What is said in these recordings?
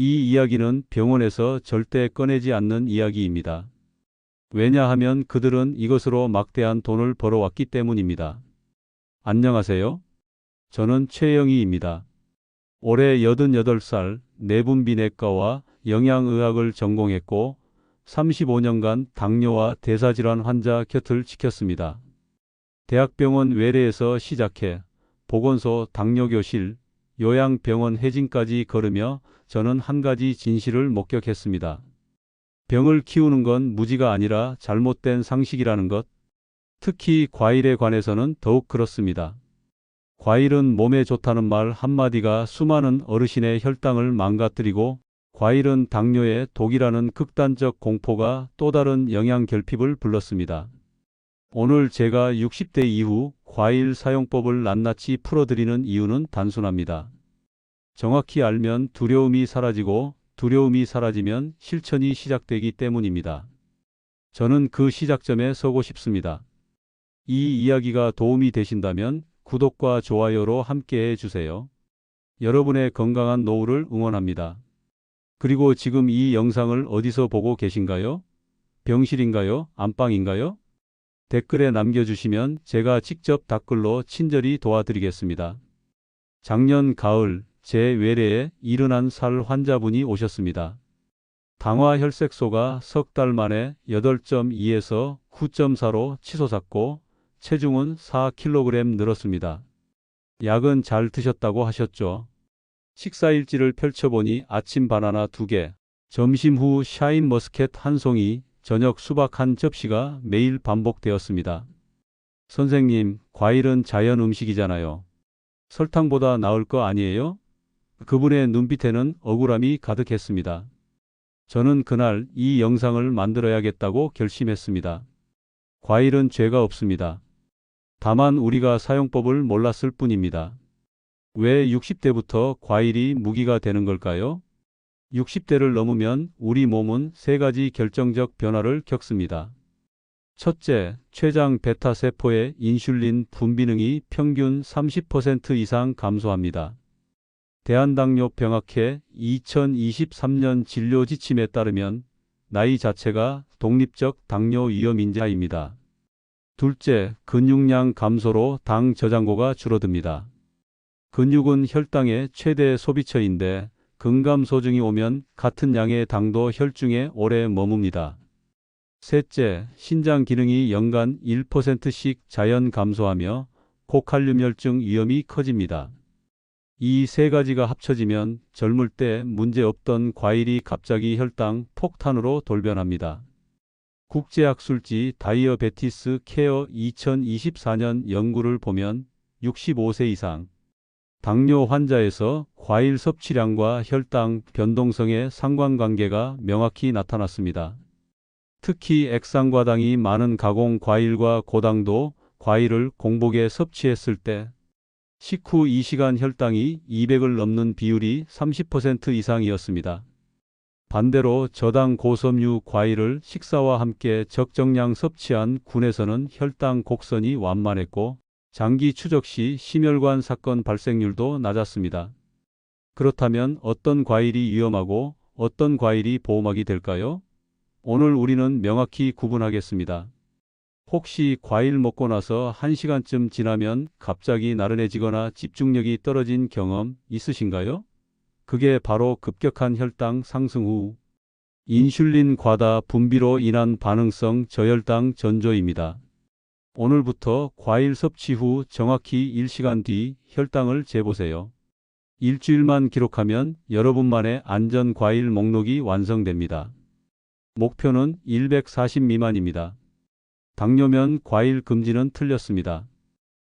이 이야기는 병원에서 절대 꺼내지 않는 이야기입니다. 왜냐하면 그들은 이것으로 막대한 돈을 벌어왔기 때문입니다. 안녕하세요. 저는 최영희입니다. 올해 88살 내분비내과와 영양의학을 전공했고 35년간 당뇨와 대사질환 환자 곁을 지켰습니다. 대학병원 외래에서 시작해 보건소 당뇨교실, 요양병원 해진까지 걸으며 저는 한 가지 진실을 목격했습니다. 병을 키우는 건 무지가 아니라 잘못된 상식이라는 것. 특히 과일에 관해서는 더욱 그렇습니다. 과일은 몸에 좋다는 말 한마디가 수많은 어르신의 혈당을 망가뜨리고 과일은 당뇨의 독이라는 극단적 공포가 또 다른 영양 결핍을 불렀습니다. 오늘 제가 60대 이후 과일 사용법을 낱낱이 풀어드리는 이유는 단순합니다. 정확히 알면 두려움이 사라지고 두려움이 사라지면 실천이 시작되기 때문입니다. 저는 그 시작점에 서고 싶습니다. 이 이야기가 도움이 되신다면 구독과 좋아요로 함께 해 주세요. 여러분의 건강한 노후를 응원합니다. 그리고 지금 이 영상을 어디서 보고 계신가요? 병실인가요? 안방인가요? 댓글에 남겨주시면 제가 직접 댓글로 친절히 도와드리겠습니다. 작년 가을 제 외래에 71살 환자분이 오셨습니다. 당화 혈색소가 석 달 만에 8.2에서 9.4로 치솟았고 체중은 4kg 늘었습니다. 약은 잘 드셨다고 하셨죠? 식사 일지를 펼쳐보니 아침 바나나 2개, 점심 후 샤인 머스켓 한 송이, 저녁 수박 한 접시가 매일 반복되었습니다. 선생님, 과일은 자연 음식이잖아요. 설탕보다 나을 거 아니에요? 그분의 눈빛에는 억울함이 가득했습니다. 저는 그날 이 영상을 만들어야겠다고 결심했습니다. 과일은 죄가 없습니다. 다만 우리가 사용법을 몰랐을 뿐입니다. 왜 60대부터 과일이 무기가 되는 걸까요? 60대를 넘으면 우리 몸은 세 가지 결정적 변화를 겪습니다. 첫째, 췌장 베타 세포의 인슐린 분비능이 평균 30% 이상 감소합니다. 대한당뇨병학회 2023년 진료 지침에 따르면 나이 자체가 독립적 당뇨 위험 인자입니다. 둘째, 근육량 감소로 당 저장고가 줄어듭니다. 근육은 혈당의 최대 소비처인데 근감소증이 오면 같은 양의 당도 혈중에 오래 머뭅니다. 셋째, 신장 기능이 연간 1%씩 자연 감소하며 고칼륨 혈증 위험이 커집니다. 이 세 가지가 합쳐지면 젊을 때 문제 없던 과일이 갑자기 혈당 폭탄으로 돌변합니다. 국제학술지 다이어베티스 케어 2024년 연구를 보면 65세 이상 당뇨 환자에서 과일 섭취량과 혈당 변동성의 상관관계가 명확히 나타났습니다. 특히 액상과당이 많은 가공 과일과 고당도 과일을 공복에 섭취했을 때 식후 2시간 혈당이 200을 넘는 비율이 30% 이상이었습니다. 반대로 저당 고섬유 과일을 식사와 함께 적정량 섭취한 군에서는 혈당 곡선이 완만했고 장기 추적 시 심혈관 사건 발생률도 낮았습니다. 그렇다면 어떤 과일이 위험하고 어떤 과일이 보호막이 될까요? 오늘 우리는 명확히 구분하겠습니다. 혹시 과일 먹고 나서 1시간쯤 지나면 갑자기 나른해지거나 집중력이 떨어진 경험 있으신가요? 그게 바로 급격한 혈당 상승 후 인슐린 과다 분비로 인한 반응성 저혈당 전조입니다. 오늘부터 과일 섭취 후 정확히 1시간 뒤 혈당을 재보세요. 일주일만 기록하면 여러분만의 안전 과일 목록이 완성됩니다. 목표는 140 미만입니다. 당뇨면 과일 금지는 틀렸습니다.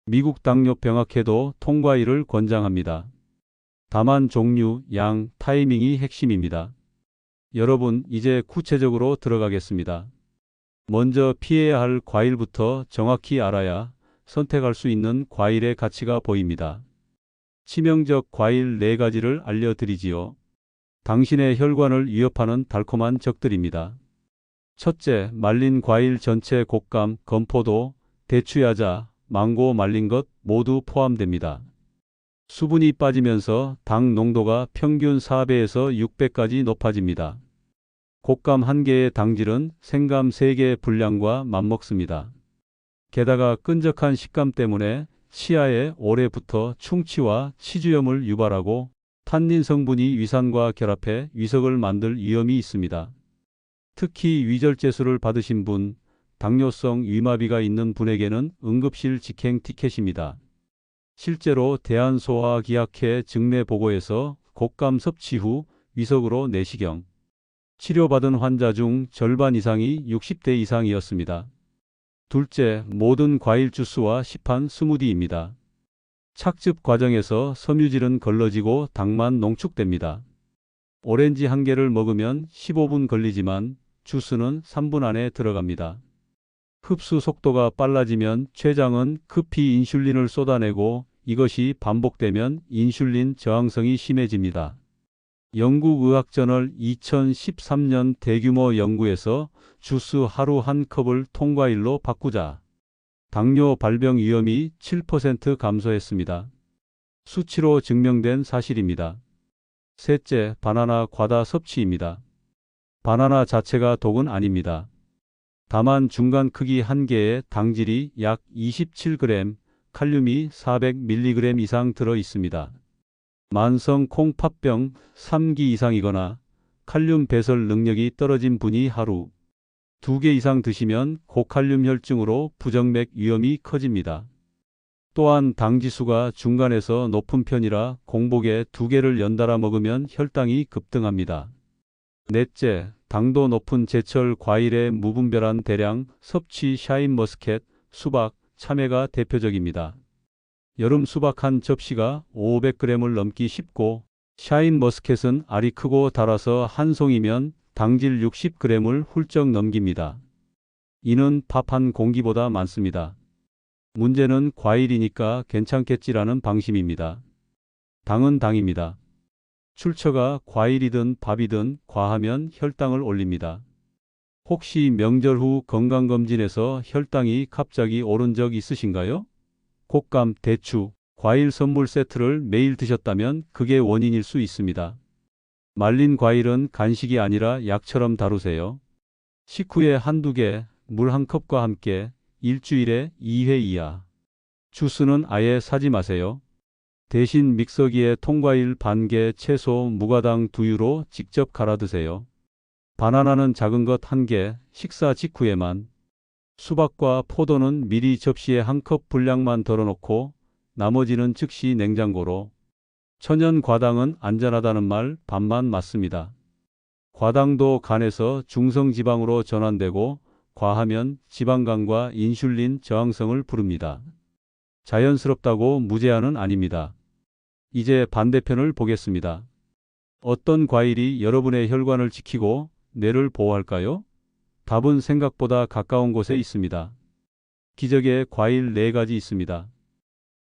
미국 당뇨 병학회도 통과일을 권장합니다. 다만 종류, 양, 타이밍이 핵심입니다. 여러분, 이제 구체적으로 들어가겠습니다. 먼저 피해야 할 과일부터 정확히 알아야 선택할 수 있는 과일의 가치가 보입니다. 치명적 과일 4가지를 알려드리지요. 당신의 혈관을 위협하는 달콤한 적들입니다. 첫째, 말린 과일 전체 곶감, 건포도, 대추야자, 망고 말린 것 모두 포함됩니다. 수분이 빠지면서 당 농도가 평균 4배에서 6배까지 높아집니다. 곶감 한 개의 당질은 생감 3개의 분량과 맞먹습니다. 게다가 끈적한 식감 때문에 치아에 오래 붙어 충치와 치주염을 유발하고 탄닌 성분이 위산과 결합해 위석을 만들 위험이 있습니다. 특히 위절제술을 받으신 분, 당뇨성 위마비가 있는 분에게는 응급실 직행 티켓입니다. 실제로 대한소아기학회 증례 보고에서 곶감 섭취 후 위석으로 내시경, 치료받은 환자 중 절반 이상이 60대 이상이었습니다. 둘째, 모든 과일 주스와 시판 스무디입니다. 착즙 과정에서 섬유질은 걸러지고 당만 농축됩니다. 오렌지 한 개를 먹으면 15분 걸리지만 주스는 3분 안에 들어갑니다. 흡수 속도가 빨라지면 췌장은 급히 인슐린을 쏟아내고 이것이 반복되면 인슐린 저항성이 심해집니다. 영국 의학저널 2013년 대규모 연구에서 주스 하루 한 컵을 통과일로 바꾸자 당뇨 발병 위험이 7% 감소했습니다. 수치로 증명된 사실입니다. 셋째, 바나나 과다 섭취입니다. 바나나 자체가 독은 아닙니다. 다만 중간 크기 한 개에 당질이 약 27g, 칼륨이 400mg 이상 들어 있습니다. 만성 콩팥병 3기 이상이거나 칼륨 배설 능력이 떨어진 분이 하루 2개 이상 드시면 고칼륨 혈증으로 부정맥 위험이 커집니다. 또한 당지수가 중간에서 높은 편이라 공복에 2개를 연달아 먹으면 혈당이 급등합니다. 넷째, 당도 높은 제철 과일의 무분별한 대량 섭취 샤인머스켓, 수박, 참외가 대표적입니다. 여름 수박 한 접시가 500g을 넘기 쉽고 샤인머스켓은 알이 크고 달아서 한 송이면 당질 60g을 훌쩍 넘깁니다. 이는 밥 한 공기보다 많습니다. 문제는 과일이니까 괜찮겠지라는 방심입니다. 당은 당입니다. 출처가 과일이든 밥이든 과하면 혈당을 올립니다. 혹시 명절 후 건강검진에서 혈당이 갑자기 오른 적 있으신가요? 곶감, 대추, 과일 선물 세트를 매일 드셨다면 그게 원인일 수 있습니다. 말린 과일은 간식이 아니라 약처럼 다루세요. 식후에 한두 개, 물 한 컵과 함께 일주일에 2회 이하. 주스는 아예 사지 마세요. 대신 믹서기에 통과일 반 개, 채소, 무가당 두유로 직접 갈아 드세요. 바나나는 작은 것 한 개, 식사 직후에만. 수박과 포도는 미리 접시에 한 컵 분량만 덜어놓고 나머지는 즉시 냉장고로. 천연 과당은 안전하다는 말 반만 맞습니다. 과당도 간에서 중성지방으로 전환되고 과하면 지방간과 인슐린 저항성을 부릅니다. 자연스럽다고 무제한은 아닙니다. 이제 반대편을 보겠습니다. 어떤 과일이 여러분의 혈관을 지키고 뇌를 보호할까요? 답은 생각보다 가까운 곳에 있습니다. 기적의 과일 4가지 있습니다.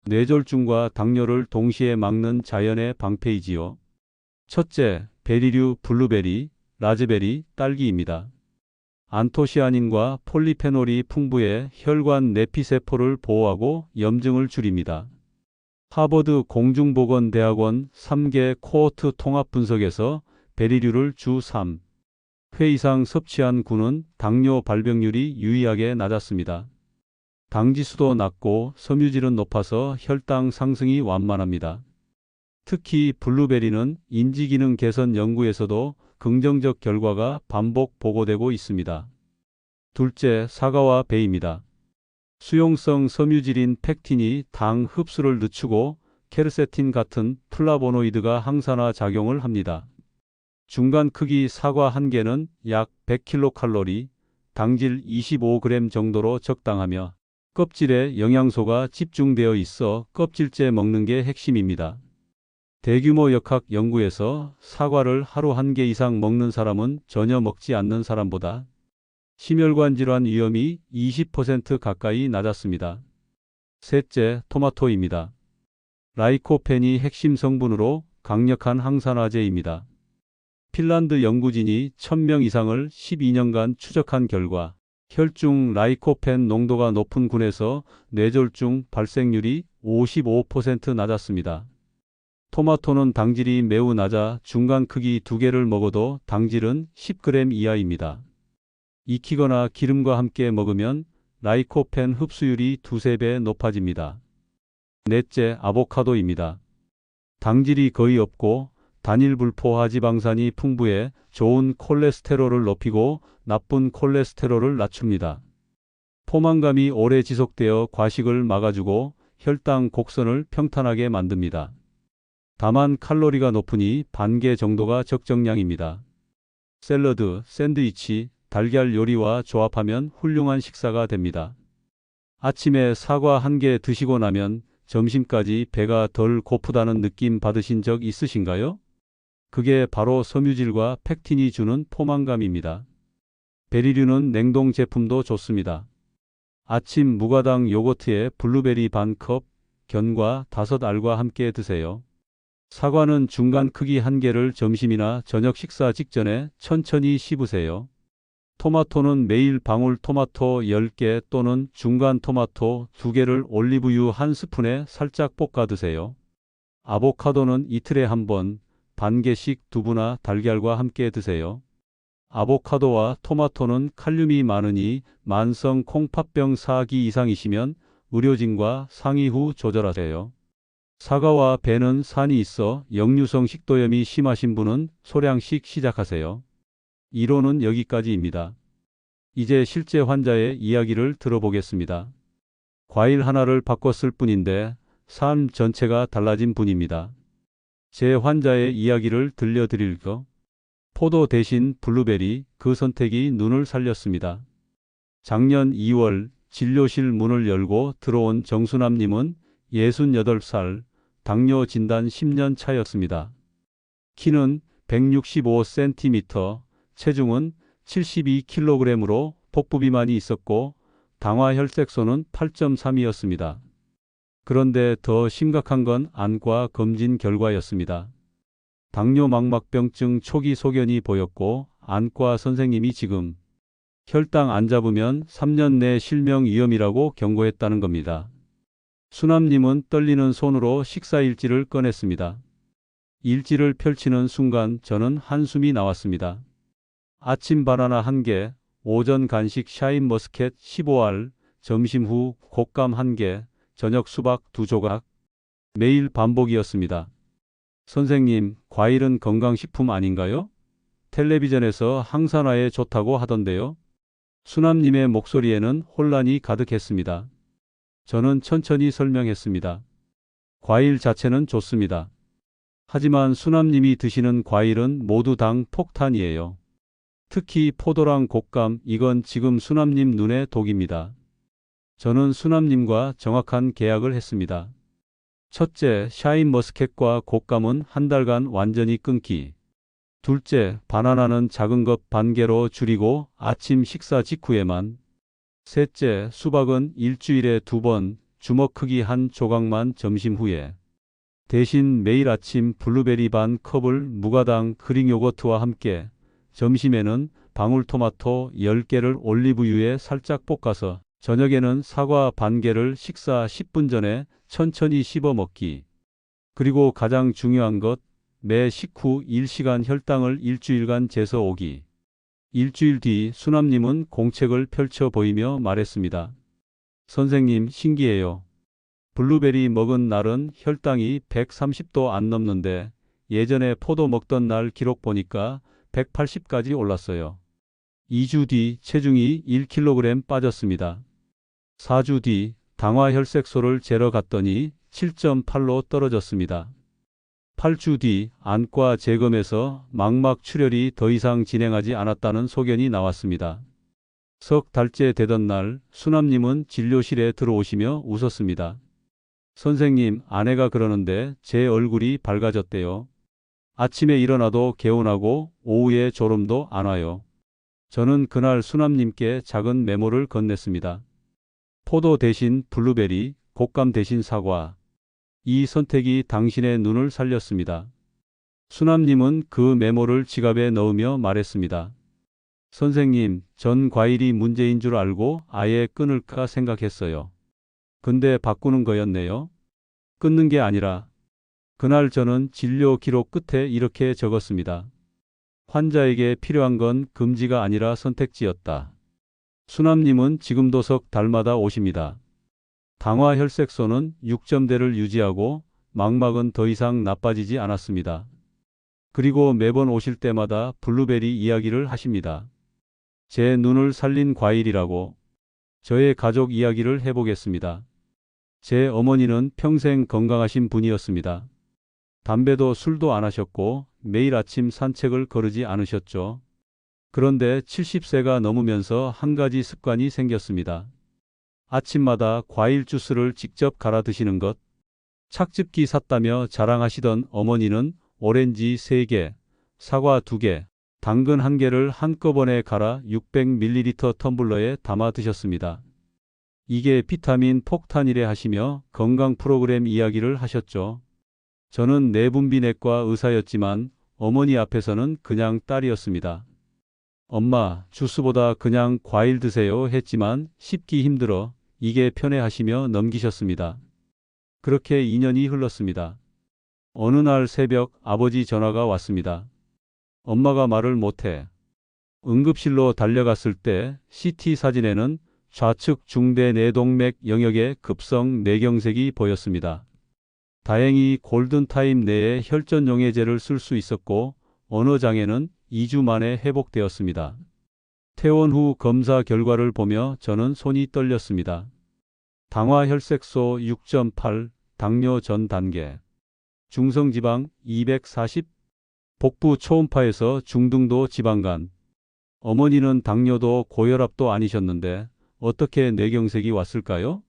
뇌졸중과 당뇨를 동시에 막는 자연의 방패이지요. 첫째, 베리류 블루베리, 라즈베리, 딸기입니다. 안토시아닌과 폴리페놀이 풍부해 혈관 내피세포를 보호하고 염증을 줄입니다. 하버드 공중보건대학원 3개 코호트 통합 분석에서 베리류를 주 3, 회 이상 섭취한 군은 당뇨 발병률이 유의하게 낮았습니다. 당지수도 낮고 섬유질은 높아서 혈당 상승이 완만합니다. 특히 블루베리는 인지기능 개선 연구에서도 긍정적 결과가 반복 보고되고 있습니다. 둘째, 사과와 베입니다. 수용성 섬유질인 팩틴이 당 흡수를 늦추고 케르세틴 같은 플라보노이드가 항산화 작용을 합니다. 중간 크기 사과 한 개는 약 100kcal, 당질 25g 정도로 적당하며 껍질에 영양소가 집중되어 있어 껍질째 먹는 게 핵심입니다. 대규모 역학 연구에서 사과를 하루 한 개 이상 먹는 사람은 전혀 먹지 않는 사람보다 심혈관 질환 위험이 20% 가까이 낮았습니다. 셋째, 토마토입니다. 라이코펜이 핵심 성분으로 강력한 항산화제입니다. 핀란드 연구진이 1000명 이상을 12년간 추적한 결과 혈중 라이코펜 농도가 높은 군에서 뇌졸중 발생률이 55% 낮았습니다. 토마토는 당질이 매우 낮아 중간 크기 두 개를 먹어도 당질은 10g 이하입니다. 익히거나 기름과 함께 먹으면 라이코펜 흡수율이 두세 배 높아집니다. 넷째, 아보카도입니다. 당질이 거의 없고 단일 불포화 지방산이 풍부해 좋은 콜레스테롤을 높이고 나쁜 콜레스테롤을 낮춥니다. 포만감이 오래 지속되어 과식을 막아주고 혈당 곡선을 평탄하게 만듭니다. 다만 칼로리가 높으니 반개 정도가 적정량입니다. 샐러드, 샌드위치, 달걀 요리와 조합하면 훌륭한 식사가 됩니다. 아침에 사과 한 개 드시고 나면 점심까지 배가 덜 고프다는 느낌 받으신 적 있으신가요? 그게 바로 섬유질과 팩틴이 주는 포만감입니다. 베리류는 냉동 제품도 좋습니다. 아침 무가당 요거트에 블루베리 반 컵, 견과 다섯 알과 함께 드세요. 사과는 중간 크기 한 개를 점심이나 저녁 식사 직전에 천천히 씹으세요. 토마토는 매일 방울 토마토 10개 또는 중간 토마토 2개를 올리브유 한 스푼에 살짝 볶아 드세요. 아보카도는 이틀에 한 번, 반 개씩 두부나 달걀과 함께 드세요. 아보카도와 토마토는 칼륨이 많으니 만성 콩팥병 4기 이상이시면 의료진과 상의 후 조절하세요. 사과와 배는 산이 있어 역류성 식도염이 심하신 분은 소량씩 시작하세요. 이론은 여기까지입니다. 이제 실제 환자의 이야기를 들어보겠습니다. 과일 하나를 바꿨을 뿐인데 삶 전체가 달라진 분입니다. 제 환자의 이야기를 들려드릴 거. 포도 대신 블루베리 그 선택이 눈을 살렸습니다. 작년 2월 진료실 문을 열고 들어온 정수남님은 68살, 당뇨 진단 10년 차였습니다. 키는 165cm, 체중은 72kg으로 복부 비만이 있었고 당화 혈색소는 8.3이었습니다. 그런데 더 심각한 건 안과 검진 결과였습니다. 당뇨 망막병증 초기 소견이 보였고 안과 선생님이 지금 혈당 안 잡으면 3년 내 실명 위험이라고 경고했다는 겁니다. 수남님은 떨리는 손으로 식사 일지를 꺼냈습니다. 일지를 펼치는 순간 저는 한숨이 나왔습니다. 아침 바나나 1개, 오전 간식 샤인 머스켓 15알, 점심 후 곶감 1개, 저녁 수박 2조각. 매일 반복이었습니다. 선생님, 과일은 건강식품 아닌가요? 텔레비전에서 항산화에 좋다고 하던데요. 수남님의 목소리에는 혼란이 가득했습니다. 저는 천천히 설명했습니다. 과일 자체는 좋습니다. 하지만 수남님이 드시는 과일은 모두 당 폭탄이에요. 특히 포도랑 곶감, 이건 지금 수남님 눈에 독입니다. 저는 수남님과 정확한 계약을 했습니다. 첫째, 샤인 머스켓과 곶감은 한 달간 완전히 끊기. 둘째, 바나나는 작은 것 반 개로 줄이고 아침 식사 직후에만. 셋째, 수박은 일주일에 두 번, 주먹 크기 한 조각만 점심 후에. 대신 매일 아침 블루베리 반 컵을 무가당 그릭 요거트와 함께 점심에는 방울토마토 10개를 올리브유에 살짝 볶아서 저녁에는 사과 반 개를 식사 10분 전에 천천히 씹어 먹기. 그리고 가장 중요한 것, 매 식후 1시간 혈당을 일주일간 재서 오기. 일주일 뒤 수남님은 공책을 펼쳐 보이며 말했습니다. 선생님, 신기해요. 블루베리 먹은 날은 혈당이 130도 안 넘는데 예전에 포도 먹던 날 기록 보니까 180까지 올랐어요. 2주 뒤 체중이 1kg 빠졌습니다. 4주 뒤 당화 혈색소를 재러 갔더니 7.8로 떨어졌습니다. 8주 뒤 안과 재검에서 망막 출혈이 더 이상 진행하지 않았다는 소견이 나왔습니다. 석 달째 되던 날 수남님은 진료실에 들어오시며 웃었습니다. 선생님, 아내가 그러는데 제 얼굴이 밝아졌대요. 아침에 일어나도 개운하고 오후에 졸음도 안 와요. 저는 그날 수남님께 작은 메모를 건넸습니다. 포도 대신 블루베리, 곶감 대신 사과. 이 선택이 당신의 눈을 살렸습니다. 수남님은 그 메모를 지갑에 넣으며 말했습니다. 선생님, 전 과일이 문제인 줄 알고 아예 끊을까 생각했어요. 근데 바꾸는 거였네요. 끊는 게 아니라 그날 저는 진료 기록 끝에 이렇게 적었습니다. 환자에게 필요한 건 금지가 아니라 선택지였다. 수남님은 지금도 석 달마다 오십니다. 당화 혈색소는 6점대를 유지하고 망막은 더 이상 나빠지지 않았습니다. 그리고 매번 오실 때마다 블루베리 이야기를 하십니다. 제 눈을 살린 과일이라고 저의 가족 이야기를 해보겠습니다. 제 어머니는 평생 건강하신 분이었습니다. 담배도 술도 안 하셨고 매일 아침 산책을 거르지 않으셨죠. 그런데 70세가 넘으면서 한 가지 습관이 생겼습니다. 아침마다 과일 주스를 직접 갈아 드시는 것. 착즙기 샀다며 자랑하시던 어머니는 오렌지 3개, 사과 2개, 당근 1개를 한꺼번에 갈아 600ml 텀블러에 담아 드셨습니다. 이게 비타민 폭탄이래 하시며 건강 프로그램 이야기를 하셨죠. 저는 내분비내과 의사였지만 어머니 앞에서는 그냥 딸이었습니다. 엄마, 주스보다 그냥 과일 드세요 했지만 씹기 힘들어 이게 편해 하시며 넘기셨습니다. 그렇게 2년이 흘렀습니다. 어느 날 새벽 아버지 전화가 왔습니다. 엄마가 말을 못해. 응급실로 달려갔을 때 CT 사진에는 좌측 중대 내동맥 영역에 급성 뇌경색이 보였습니다. 다행히 골든타임 내에 혈전용해제를 쓸 수 있었고 언어 장애는 2주 만에 회복되었습니다. 퇴원 후 검사 결과를 보며 저는 손이 떨렸습니다. 당화 혈색소 6.8, 당뇨 전 단계, 중성지방 240, 복부 초음파에서 중등도 지방간. 어머니는 당뇨도 고혈압도 아니셨는데 어떻게 뇌경색이 왔을까요?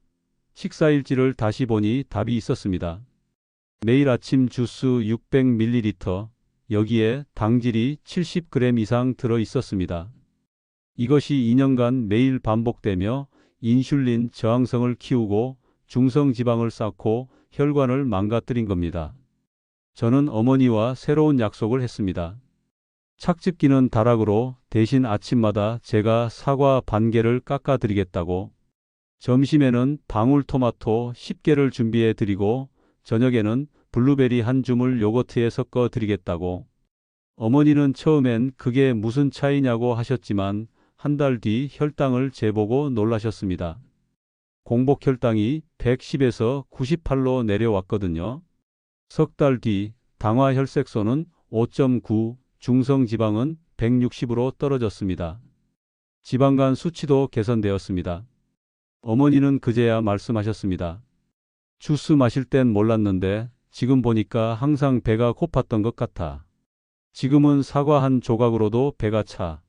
식사일지를 다시 보니 답이 있었습니다. 매일 아침 주스 600ml, 여기에 당질이 70g 이상 들어 있었습니다. 이것이 2년간 매일 반복되며 인슐린 저항성을 키우고 중성지방을 쌓고 혈관을 망가뜨린 겁니다. 저는 어머니와 새로운 약속을 했습니다. 착즙기는 다락으로 대신 아침마다 제가 사과 반 개를 깎아 드리겠다고. 점심에는 방울토마토 10개를 준비해 드리고 저녁에는 블루베리 한 줌을 요거트에 섞어 드리겠다고. 어머니는 처음엔 그게 무슨 차이냐고 하셨지만 한 달 뒤 혈당을 재보고 놀라셨습니다. 공복 혈당이 110에서 98로 내려왔거든요. 석 달 뒤 당화 혈색소는 5.9, 중성 지방은 160으로 떨어졌습니다. 지방간 수치도 개선되었습니다. 어머니는 그제야 말씀하셨습니다. 주스 마실 땐 몰랐는데 지금 보니까 항상 배가 고팠던 것 같아. 지금은 사과 한 조각으로도 배가 차.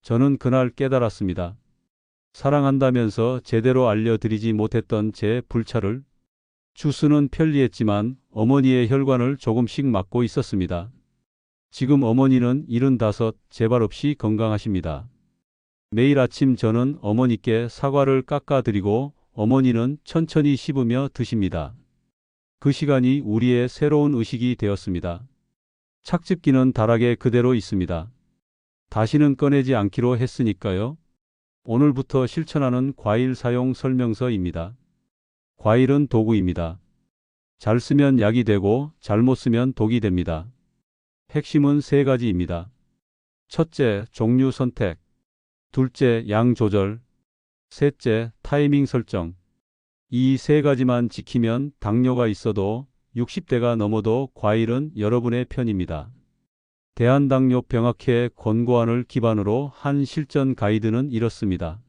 저는 그날 깨달았습니다. 사랑한다면서 제대로 알려드리지 못했던 제 불찰을 주스는 편리했지만 어머니의 혈관을 조금씩 막고 있었습니다. 지금 어머니는 75, 재발 없이 건강하십니다. 매일 아침 저는 어머니께 사과를 깎아드리고 어머니는 천천히 씹으며 드십니다. 그 시간이 우리의 새로운 의식이 되었습니다. 착즙기는 다락에 그대로 있습니다. 다시는 꺼내지 않기로 했으니까요. 오늘부터 실천하는 과일 사용 설명서입니다. 과일은 도구입니다. 잘 쓰면 약이 되고 잘못 쓰면 독이 됩니다. 핵심은 세 가지입니다. 첫째, 종류 선택. 둘째, 양 조절. 셋째, 타이밍 설정. 이 세 가지만 지키면 당뇨가 있어도 60대가 넘어도 과일은 여러분의 편입니다. 대한당뇨병학회 권고안을 기반으로 한 실전 가이드는 이렇습니다.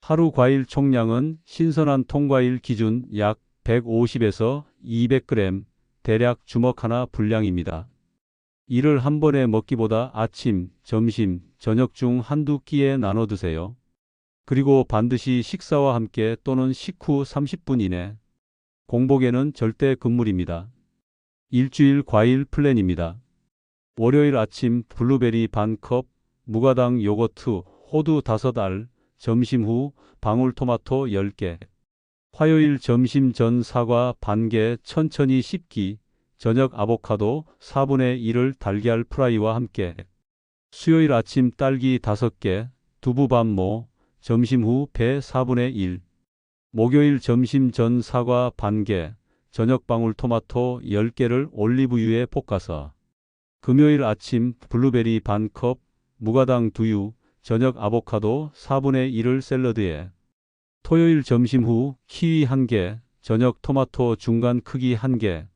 하루 과일 총량은 신선한 통과일 기준 약 150에서 200g, 대략 주먹 하나 분량입니다. 이를 한 번에 먹기보다 아침, 점심, 저녁 중 한두 끼에 나눠 드세요. 그리고 반드시 식사와 함께 또는 식후 30분 이내. 공복에는 절대 금물입니다. 일주일 과일 플랜입니다. 월요일 아침 블루베리 반 컵, 무가당 요거트, 호두 5알, 점심 후 방울토마토 10개. 화요일 점심 전 사과 반 개 천천히 씹기. 저녁 아보카도 4분의 1을 달걀 프라이와 함께. 수요일 아침 딸기 5개, 두부 반모, 점심 후 배 4분의 1. 목요일 점심 전 사과 반 개, 저녁 방울 토마토 10개를 올리브유에 볶아서 금요일 아침 블루베리 반 컵, 무가당 두유, 저녁 아보카도 4분의 1을 샐러드에 토요일 점심 후 키위 1개, 저녁 토마토 중간 크기 1개,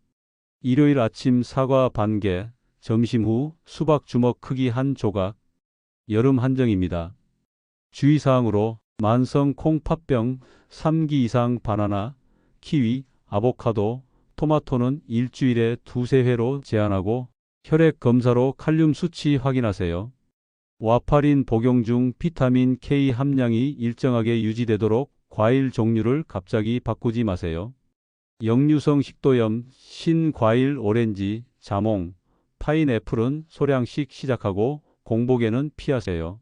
일요일 아침 사과 반 개, 점심 후 수박 주먹 크기 한 조각, 여름 한정입니다. 주의사항으로 만성 콩팥병 3기 이상 바나나, 키위, 아보카도, 토마토는 일주일에 두세 회로 제한하고 혈액 검사로 칼륨 수치 확인하세요. 와파린 복용 중 비타민 K 함량이 일정하게 유지되도록 과일 종류를 갑자기 바꾸지 마세요. 역류성 식도염, 신과일 오렌지, 자몽, 파인애플은 소량씩 시작하고 공복에는 피하세요.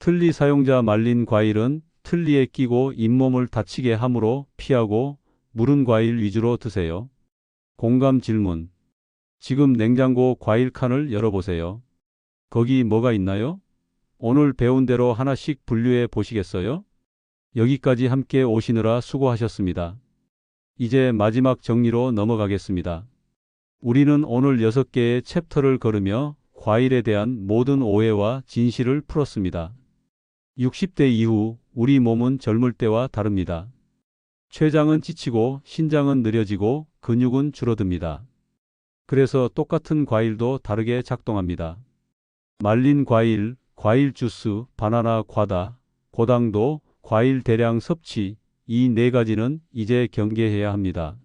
틀니 사용자 말린 과일은 틀니에 끼고 잇몸을 다치게 하므로 피하고 무른 과일 위주로 드세요. 공감 질문. 지금 냉장고 과일 칸을 열어보세요. 거기 뭐가 있나요? 오늘 배운 대로 하나씩 분류해 보시겠어요? 여기까지 함께 오시느라 수고하셨습니다. 이제 마지막 정리로 넘어가겠습니다. 우리는 오늘 6개의 챕터를 걸으며 과일에 대한 모든 오해와 진실을 풀었습니다. 60대 이후 우리 몸은 젊을 때와 다릅니다. 췌장은 지치고 신장은 느려지고 근육은 줄어듭니다. 그래서 똑같은 과일도 다르게 작동합니다. 말린 과일, 과일 주스, 바나나 과다, 고당도, 과일 대량 섭취, 이 네 가지는 이제 경계해야 합니다.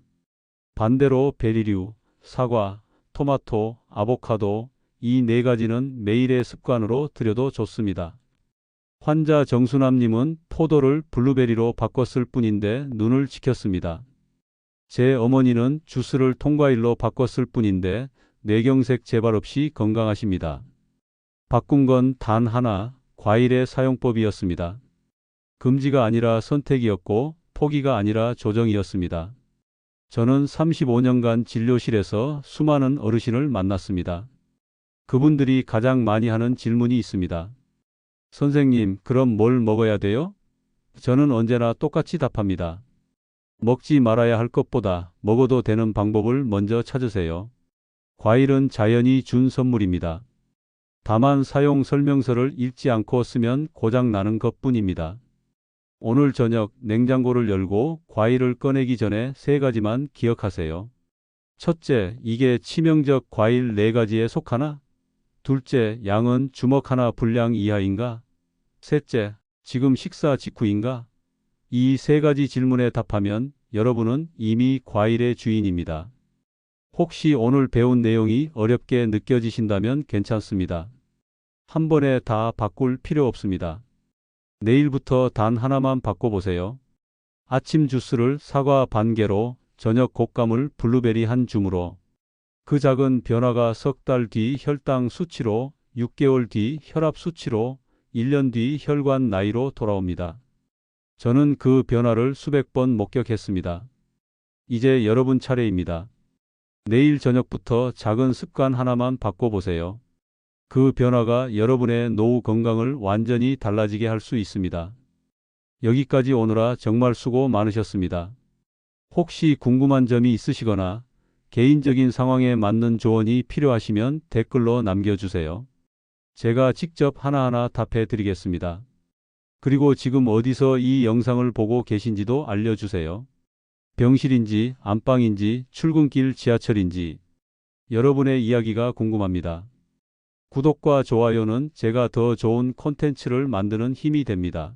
반대로 베리류, 사과, 토마토, 아보카도, 이 네 가지는 매일의 습관으로 들여도 좋습니다. 환자 정순남님은 포도를 블루베리로 바꿨을 뿐인데 눈을 지켰습니다. 제 어머니는 주스를 통과일로 바꿨을 뿐인데 뇌경색 재발 없이 건강하십니다. 바꾼 건 단 하나, 과일의 사용법이었습니다. 금지가 아니라 선택이었고 포기가 아니라 조정이었습니다. 저는 35년간 진료실에서 수많은 어르신을 만났습니다. 그분들이 가장 많이 하는 질문이 있습니다. 선생님, 그럼 뭘 먹어야 돼요? 저는 언제나 똑같이 답합니다. 먹지 말아야 할 것보다 먹어도 되는 방법을 먼저 찾으세요. 과일은 자연이 준 선물입니다. 다만 사용 설명서를 읽지 않고 쓰면 고장 나는 것 뿐입니다. 오늘 저녁 냉장고를 열고 과일을 꺼내기 전에 세 가지만 기억하세요. 첫째, 이게 치명적 과일 네 가지에 속하나? 둘째, 양은 주먹 하나 분량 이하인가? 셋째, 지금 식사 직후인가? 이 세 가지 질문에 답하면 여러분은 이미 과일의 주인입니다. 혹시 오늘 배운 내용이 어렵게 느껴지신다면 괜찮습니다. 한 번에 다 바꿀 필요 없습니다. 내일부터 단 하나만 바꿔보세요. 아침 주스를 사과 반 개로, 저녁 곶감을 블루베리 한 줌으로. 그 작은 변화가 석 달 뒤 혈당 수치로, 6개월 뒤 혈압 수치로, 1년 뒤 혈관 나이로 돌아옵니다. 저는 그 변화를 수백 번 목격했습니다. 이제 여러분 차례입니다. 내일 저녁부터 작은 습관 하나만 바꿔보세요. 그 변화가 여러분의 노후 건강을 완전히 달라지게 할 수 있습니다. 여기까지 오느라 정말 수고 많으셨습니다. 혹시 궁금한 점이 있으시거나 개인적인 상황에 맞는 조언이 필요하시면 댓글로 남겨주세요. 제가 직접 하나하나 답해 드리겠습니다. 그리고 지금 어디서 이 영상을 보고 계신지도 알려주세요. 병실인지 안방인지 출근길 지하철인지 여러분의 이야기가 궁금합니다. 구독과 좋아요는 제가 더 좋은 콘텐츠를 만드는 힘이 됩니다.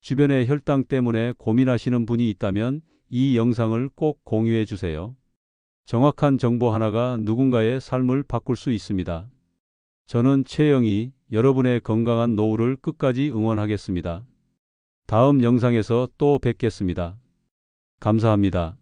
주변에 혈당 때문에 고민하시는 분이 있다면 이 영상을 꼭 공유해 주세요. 정확한 정보 하나가 누군가의 삶을 바꿀 수 있습니다. 저는 최영이 여러분의 건강한 노후를 끝까지 응원하겠습니다. 다음 영상에서 또 뵙겠습니다. 감사합니다.